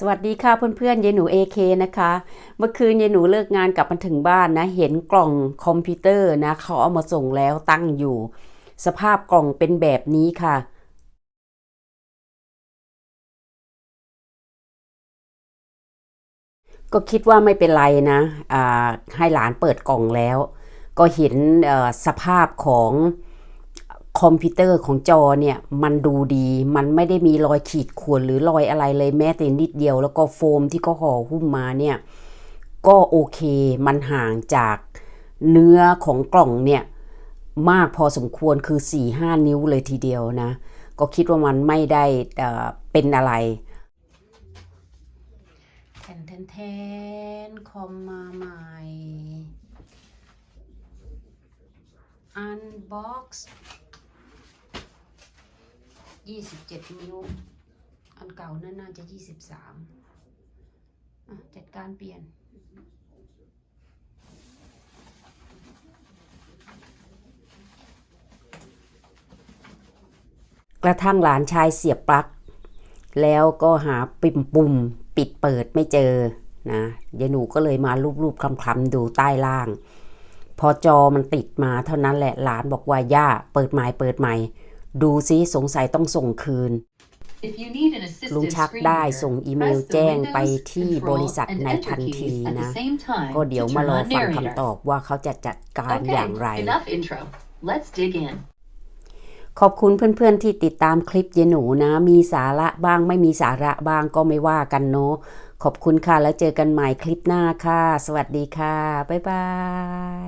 สวัสดีค่ะเพื่อนๆยายหนู AK นะคะ เมื่อคืนยายหนูเลิกงานกลับมาถึงบ้านนะ เห็นกล่องคอมพิวเตอร์นะเขาเอามาส่งแล้วตั้งอยู่ สภาพกล่องเป็นแบบนี้ค่ะ ก็คิดว่าไม่เป็นไรนะให้หลานเปิดกล่องแล้ว ก็เห็นสภาพของ คอมพิวเตอร์ของจอเนี่ย มันดูดีมันไม่ได้มีรอยขีดข่วนหรือรอยอะไรเลยแม้แต่นิดเดียว แล้วก็โฟมที่เขาห่อหุ้มมาเนี่ย ก็โอเคมันห่างจากเนื้อของกล่องเนี่ย มากพอสมควรคือ4-5นิ้วเลยทีเดียวนะ ก็คิดว่ามันไม่ได้เอ่อเป็นอะไรแทนแทนแทนคอมมาใหม่อันบ็อกซ์ ยี่สิบเจ็ดนิ้ว อันเก่านั่นน่าจะยี่สิบสามจัดการเปลี่ยน กระทั่งหลานชายเสียบปลั๊ก แล้วก็หาปิ่มปุ่มปิดเปิดไม่เจอนะยายหนูก็เลยมารูปๆคลำๆดูใต้ล่าง พอจอมันติดมาเท่านั้นแหละหลานบอกว่าย่าเปิดใหม่เปิดใหม่ ดูซิสงสัยต้องส่งคืน If you need an assistive ลุงชัก screen ได้ reader, ส่งอีเมล press the แจ้ง Windows, ไปที่บ Control, ริษัท and ใน Enter ทันที keys at นะ the same time ก็เดี๋ยว to มา turn รอ on ฟัง narrator. คำตอบว่าเขาจะจัดการ Okay, อย่างไร enough intro. Let's dig in. ขอบคุณเพื่อนๆที่ติดตามคลิปเยหนูนะ มีสาระบ้างไม่มีสาระบ้างก็ไม่ว่ากันเนาะขอบคุณค่ะแล้วเจอกันใหม่คลิปหน้าค่ะ สวัสดีค่ะ บ๊ายบาย